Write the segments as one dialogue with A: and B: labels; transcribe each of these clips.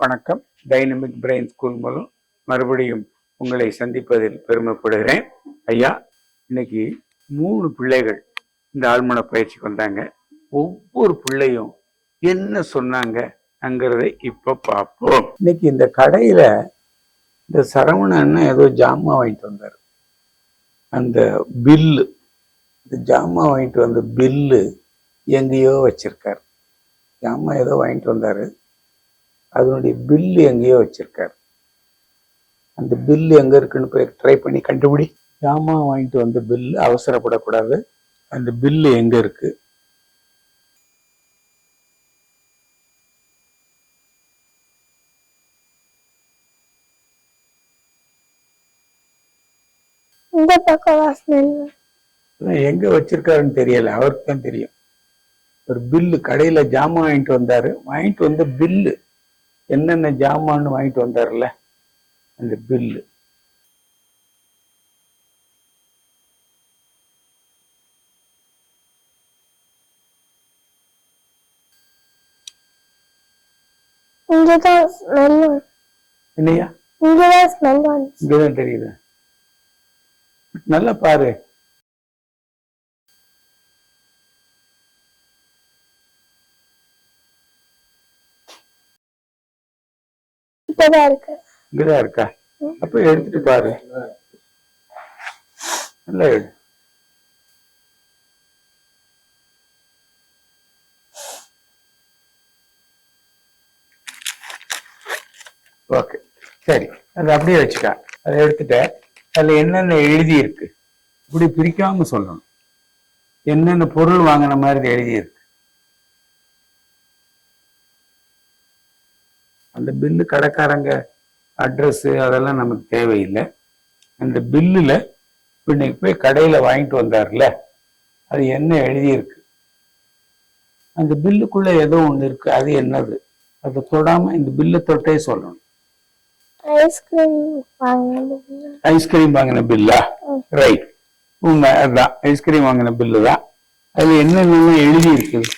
A: வணக்கம். Dynamic brain school மூலம் மறுபடியும் உங்களை சந்திப்பதில் பெருமைப்படுகிறேன். ஐயா இன்னைக்கு மூணு பிள்ளைகள் இந்த ஆழ்மன பயிற்சிக்கு வந்தாங்க ஒவ்வொரு பிள்ளையும் என்ன சொன்னாங்கங்கிறதை இப்ப பார்ப்போம். இன்னைக்கு இந்த கடையில இந்த சரவண ஏதோ ஜாமான் வாங்கிட்டு வந்தார். அந்த பில்லு இந்த ஜாமான் வாங்கிட்டு வந்த பில்லு எங்கேயோ வச்சிருக்கார். ஜாமான் ஏதோ வாங்கிட்டு வந்தாரு. அதனுடைய பில்லு எங்கேயோ வச்சிருக்காரு. அந்த பில்லு எங்க இருக்குன்னு போய் ட்ரை பண்ணி கண்டுபிடி. ஜாமான் வாங்கிட்டு வந்த பில்லு அவசரப்படக்கூடாது? அந்த பில்லு எங்க இருக்கு?
B: இந்த பக்கம்
A: எங்க வச்சிருக்காருன்னு தெரியல. அவருக்கு தான் தெரியும். ஒரு பில்லு கடையில ஜாமான் வாங்கிட்டு வந்தாரு. வாங்கிட்டு வந்த பில்லு என்னென்ன ஜாமான்னு வாங்கிட்டு வந்தாருல்ல? அந்த பில்லு
B: இங்கதான் ஸ்மெல்
A: இல்லையா
B: இங்கதான் ஸ்மெல்
A: இங்கதான் தெரியுது. நல்லா பாரு.
B: இப்பதான் இருக்கு.
A: இங்கதான் இருக்கா? அப்ப எடுத்துட்டு பாரு. நல்லா எடு ஓகே. சரி. அதை அப்படியே வச்சுக்க. அதை எடுத்துட்ட. அதுல என்னென்ன எழுதி இருக்கு இப்படி பிரிக்காம சொல்லணும். என்னென்ன பொருள் வாங்கின மாதிரி எழுதி இருக்கு அந்த பில்லு கடைக்காரங்க அட்ரஸ் அதெல்லாம் நமக்கு தேவையில்லை. அந்த பில்லுல இன்னைக்கு போய் கடையில வாங்கிட்டு வந்தார்ல அது என்ன எழுதியிருக்கு? அந்த பில்லுக்குள்ள ஏதோ ஒண்ணு இருக்கு அது என்னது? அதை தொடாம இந்த பில்லை தொட்டே சொல்லணும்.
B: ஐஸ்கிரீம்
A: வாங்கின பில்லா? ரைட் உண்மை அதுதான் ஐஸ்கிரீம் வாங்கின பில்லு தான். அதுல என்னென்ன எழுதி இருக்குது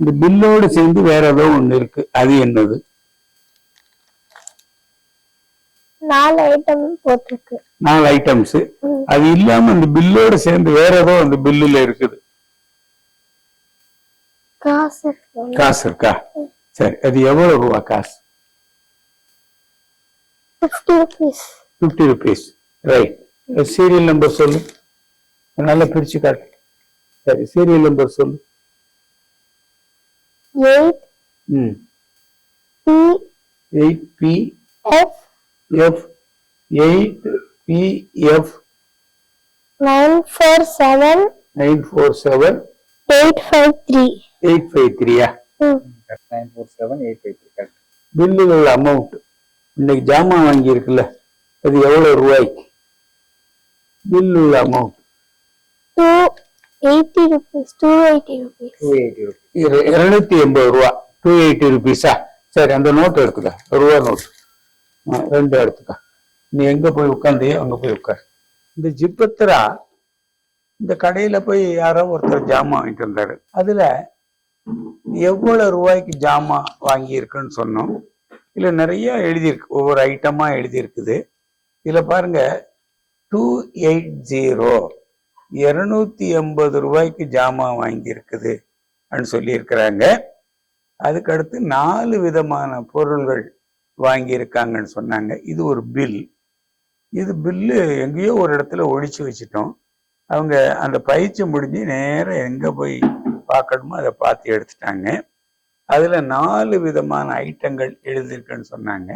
A: இந்த பில்லோடு சேர்ந்து வேற ஏதோ ஒண்ணு இருக்கு. அது என்னது?
B: நாலு ஐட்டம் போட்டிருக்கு.
A: நாலு ஐட்டம்ஸ். அது இல்லாம அந்த பில்லோட சேர்ந்து வேற ஏதோ அந்த பில்லுல இருக்குது.
B: காசு.
A: காசு இருக்கா? சரி அது எவ்வளவு ரூபா காசு?
B: 50 rupees
A: fifty rupees right serial number சொல்லு. நல்லா பிரிச்சு காட்டு. சரி சீரியல் நம்பர் சொல்லு.
B: எயிட்
A: ம்.
B: B
A: eight B
B: F
A: F eight B F
B: nine four seven
A: nine four seven
B: eight five three
A: eight five த்ரீயா
C: nine four seven eight five three correct
A: பில்லுகள் amount இன்னைக்கு ஜாமான் வாங்கி இருக்குல்ல அது எவ்வளவு ரூபாய்க்கு bill amount
B: two eighty rupees two eighty rupees
C: two eighty rupees
A: இருநூத்தி எண்பது ரூபா. டூ எயிட்டி ருபீஸா சரி அந்த நோட் எடுத்துக்க. ரூபா நோட் ரெண்டு எடுத்துக்க. நீ எங்க போய் உட்காந்தியோ அங்க போய் உட்கார் இந்த ஜிப்பத்திரா இந்த கடையில போய் யாரோ ஒருத்தர் ஜாமான் வாங்கிட்டு வந்தாரு. அதுல எவ்வளவு ரூபாய்க்கு ஜாமான் வாங்கி இருக்குன்னு சொன்னோம். இதுல நிறைய எழுதியிருக்கு ஒவ்வொரு ஐட்டமாக எழுதியிருக்குது. இதுல பாருங்க டூ எயிட் ஜீரோ இரநூத்தி எண்பது ரூபாய்க்கு ஜாமான் வாங்கி இருக்குது அப்படின்னு சொல்லியிருக்கிறாங்க. அதுக்கு அடுத்து நாலு விதமான பொருள்கள் வாங்கியிருக்காங்கன்னு சொன்னாங்க. இது ஒரு பில் இது பில்லு எங்கேயோ ஒரு இடத்துல ஒழிச்சு வச்சிட்டோம். அவங்க அந்த பயிற்சி முடிஞ்சு நேரம் எங்கே போய் பார்க்கணுமோ அதை பார்த்து எடுத்துட்டாங்க. அதில் நாலு விதமான ஐட்டங்கள் எழுதியிருக்குன்னு சொன்னாங்க.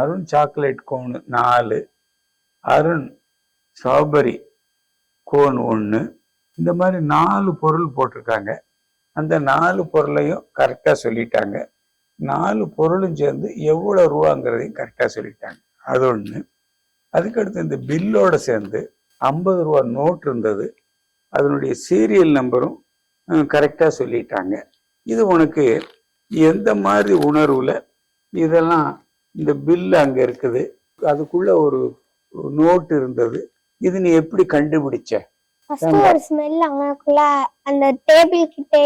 A: அருண் சாக்லேட் கோன் நாலு அருண் ஸ்ட்ராபெரி கோன் ஒன்று இந்த மாதிரி நாலு பொருள் போட்டிருக்காங்க. அந்த நாலு பொருளையும் கரெக்டாக சொல்லிட்டாங்க. நாலு பொருளும் சேர்ந்து எவ்வளோ ரூபாங்கிறதையும் கரெக்டாக சொல்லிட்டாங்க. அது ஒன்று அதுக்கடுத்து இந்த பில்லோட சேர்ந்து ஐம்பது ரூபா நோட் இருந்தது. அதனுடைய சீரியல் நம்பரும் கரெக்டாக சொல்லிட்டாங்க. இது உனக்கு எந்த மாதிரி உணர்வில் இதெல்லாம் இந்த பில் அங்கே இருக்குது? அதுக்குள்ள ஒரு நோட் இருந்தது. இது நீ எப்படி கண்டுபிடிச்ச?
B: ஃபர்ஸ்ட் ஒரு ஸ்மெல் அங்கனக்குள்ள அந்த டேபிள் கிட்டே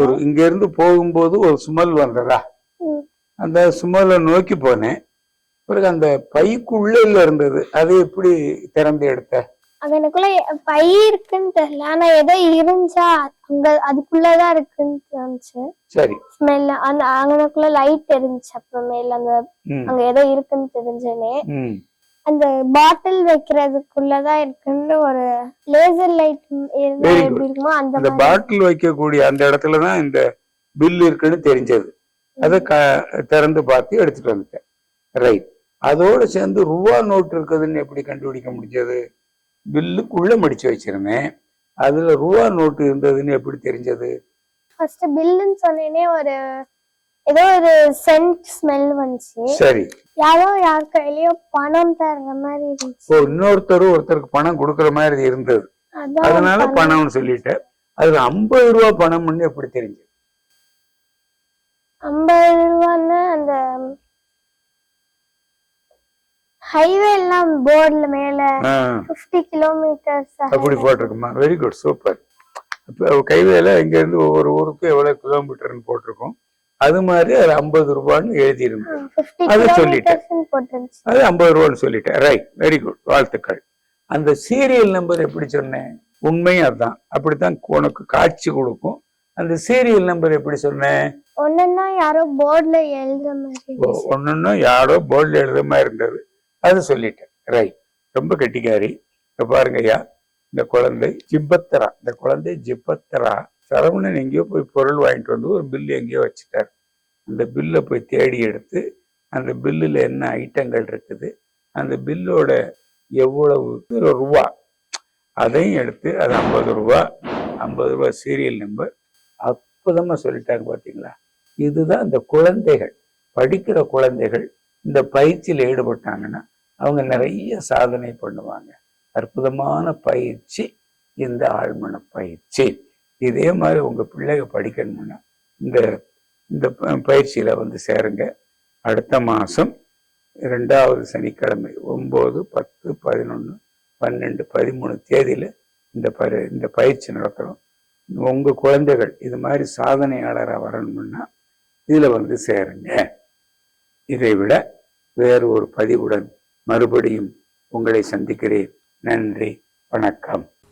A: ஒரு இங்க இருந்து போகும்போது ஒரு ஸ்மெல் வந்ததா. அந்த சுமலை நோக்கி போனேன். பிறகு அந்த பைக்குள்ள இருந்தது. அதை எப்படி திறந்து எடுத்த?
B: அங்க எனக்குள்ள பை இருக்குன்னு தெரியல. ஆனா ஏதோ இருந்துச்சா? அங்க அதுக்குள்ளதான் இருக்குன்னு தோணுச்சு.
A: சரி.
B: ஸ்மெல் அந்த அங்கனக்குள்ள லைட் இருந்துச்சு அப்புறமேல அந்த அங்க ஏதோ இருக்குன்னு தெரிஞ்சனே. அந்த பாட்டில் வைக்கிறதுக்குள்ளதான் இருக்குன்னு ஒரு லேசர் லைட் இருந்தா
A: Very
B: எப்படி இருக்குமோ அந்த
A: பாட்டில் வைக்கக்கூடிய அந்த இடத்துல தான் இந்த பில் இருக்குன்னு தெரிஞ்சது. அதை க திறந்து பார்த்து எடுத்துட்டு வந்துட்டேன். ரைட் அதோட சேர்ந்து ரூபா நோட்டு இருக்குதுன்னு எப்படி கண்டுபிடிக்க முடிஞ்சது? பில்லுக்குள்ள மடிச்சு வச்சிருந்தேன். அதுல ரூபா நோட்டு இருந்ததுன்னு எப்படி தெரிஞ்சது?
B: ஃபர்ஸ்ட் பில்லுன்னு சொன்னேனே ஒரு ஏதோ ஒரு சென்ட் ஸ்மெல் வந்துச்சு.
A: சரி.
B: யாரோ யார் கையிலயோ பணம் தர்ற மாதிரி இருந்துச்சு.
A: இன்னொருத்தர் ஒருத்தருக்கு பணம் கொடுக்குற மாதிரி இருந்தது.
B: அதான்
A: அதனால
B: பணம்.
A: பணம்னு சொல்லிட்டேன். அதுல ஐம்பது ரூபா பணம்னு எப்படி தெரிஞ்சது?
B: ஐம்பது ரூபான்னு அந்த ஹைவே எல்லாம் போர்டுல மேல பிப்டி கிலோமீட்டர்ஸ்
A: அப்படி போட்டிருக்குமா? வெரி குட் சூப்பர் இப்போ கைவேல இங்க இருந்து ஒவ்வொரு ஊருக்கும் எவ்வளவு கிலோமீட்டர்னு போட்டிருக்கோம். அது மாதிரி அது ஐம்பது ரூபான்னு எழுதியிருந்தேன் அது சொல்லிட்டேன். அது ஐம்பது ரூபான்னு சொல்லிட்டேன். ரைட் வெரி குட் வாழ்த்துக்கள். அந்த சீரியல் நம்பர் எப்படி சொன்னேன்? உண்மையும் அதுதான் அப்படித்தான் உனக்கு காட்சி கொடுக்கும். அந்த சீரியல் நம்பர் எப்படி சொன்னேன்?
B: ஒண்ணுன்னா யாரோ போர்டுல எழுதுற மாதிரி இருந்துச்சு.
A: ஒன்னொன்னு யாரோ போர்டில் எழுத மாதிரி இருந்தது. அது சொல்லிட்டேன். ரைட் ரொம்ப கெட்டிக்காரி. இப்ப பாருங்க ஐயா இந்த குழந்தை ஜிப்பத்தரா இந்த குழந்தை ஜிப்பத்தரா சரவணன் எங்கேயோ போய் பொருள் வாங்கிட்டு வந்து ஒரு பில்லு எங்கேயோ வச்சுட்டார். அந்த பில்லை போய் தேடி எடுத்து அந்த பில்லுல என்ன ஐட்டங்கள் இருக்குது அந்த பில்லோட எவ்வளவு ரூபா? அதையும் எடுத்து அது ஐம்பது ரூபா ஐம்பது ரூபா சீரியல் நம்பர் அற்புதமாக சொல்லிட்டாங்க பாத்தீங்களா? இதுதான் இந்த குழந்தைகள் படிக்கிற குழந்தைகள் இந்த பயிற்சியில் ஈடுபட்டாங்கன்னா அவங்க நிறைய சாதனை பண்ணுவாங்க. அற்புதமான பயிற்சி இந்த ஆழ்மன பயிற்சி. இதே மாதிரி உங்க பிள்ளைங்க படிக்கணும்னா இந்த இந்த ப- பயிற்சியில வந்து சேருங்க. அடுத்த மாசம் ரெண்டாவது சனிக்கிழமை ஒம்பது பத்து பதினொன்று பன்னெண்டு பதிமூணு தேதியில இந்த ப இந்த பயிற்சி நடத்துகிறோம் உங்க குழந்தைகள் இது மாதிரி சாதனையாளராக வரணும்னா இதில் வந்து சேருங்க. இதை விட வேறு ஒரு பதிவுடன் மறுபடியும் உங்களை சந்திக்கிறேன். நன்றி வணக்கம்.